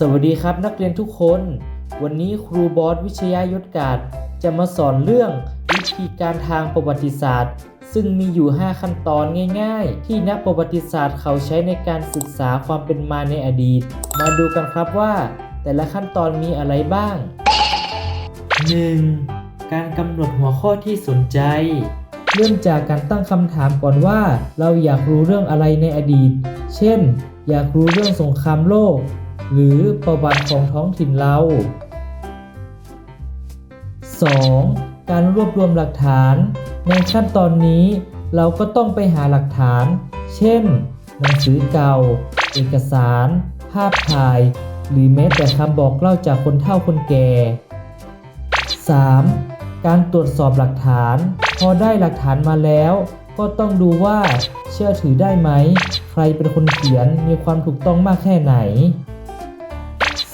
สวัสดีครับนักเรียนทุกคน วันนี้ครูบอสวิชยายศกาศจะมาสอนเรื่องวิธีการทางประวัติศาสตร์ ซึ่งมีอยู่ 5 ขั้นตอนง่าย ๆ ที่นักประวัติศาสตร์เขาใช้ในการศึกษาความเป็นมาในอดีต มาดูกันครับว่า แต่ละขั้นตอนมีอะไรบ้าง 1. การกำหนดหัวข้อที่สนใจ เริ่มจากการตั้งคำถามก่อนว่า เราอยากรู้เรื่องอะไรในอดีต เช่น อยากรู้เรื่องสงครามโลก หรือประวัติของท้องถิ่นเรา 2. การรวบรวมหลักฐาน ในขั้นตอนนี้เราก็ต้องไปหาหลักฐาน เช่น หนังสือเก่า เอกสาร ภาพถ่าย หรือแม้แต่คำบอกเล่าจากคนเฒ่าคนแก่ 3. การตรวจสอบหลักฐาน พอได้หลักฐานมาแล้ว ก็ต้องดูว่าเชื่อถือได้ไหม ใครเป็นคนเขียนมีความถูกต้องมากแค่ไหน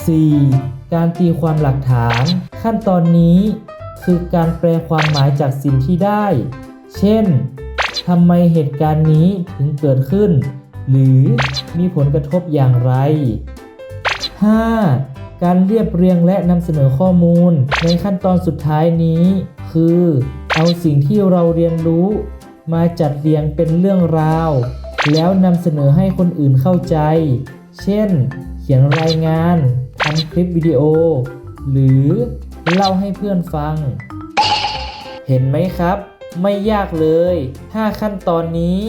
4. การตีความหลักฐาน ขั้นตอนนี้ คือการแปลความหมายจากสิ่งที่ได้ เช่นทำไมเหตุการณ์นี้ถึงเกิดขึ้น หรือมีผลกระทบอย่างไร 5. การเรียบเรียงและนำเสนอข้อมูล ในขั้นตอนสุดท้ายนี้ คือ เอาสิ่งที่เราเรียนรู้ มาจัดเรียงเป็นเรื่องราว แล้วนำเสนอให้คนอื่นเข้าใจ เช่น เขียนรายงาน ทำคลิปวิดีโอ หรือเล่าให้เพื่อนฟัง เห็นไหมครับ ไม่ยากเลย 5 ขั้นตอนนี้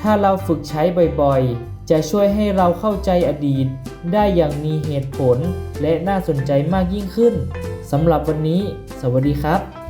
ถ้าเราฝึกใช้บ่อยๆ จะช่วยให้เราเข้าใจอดีต ได้อย่างมีเหตุผลและน่าสนใจมากยิ่งขึ้นสำหรับวันนี้ สวัสดีครับ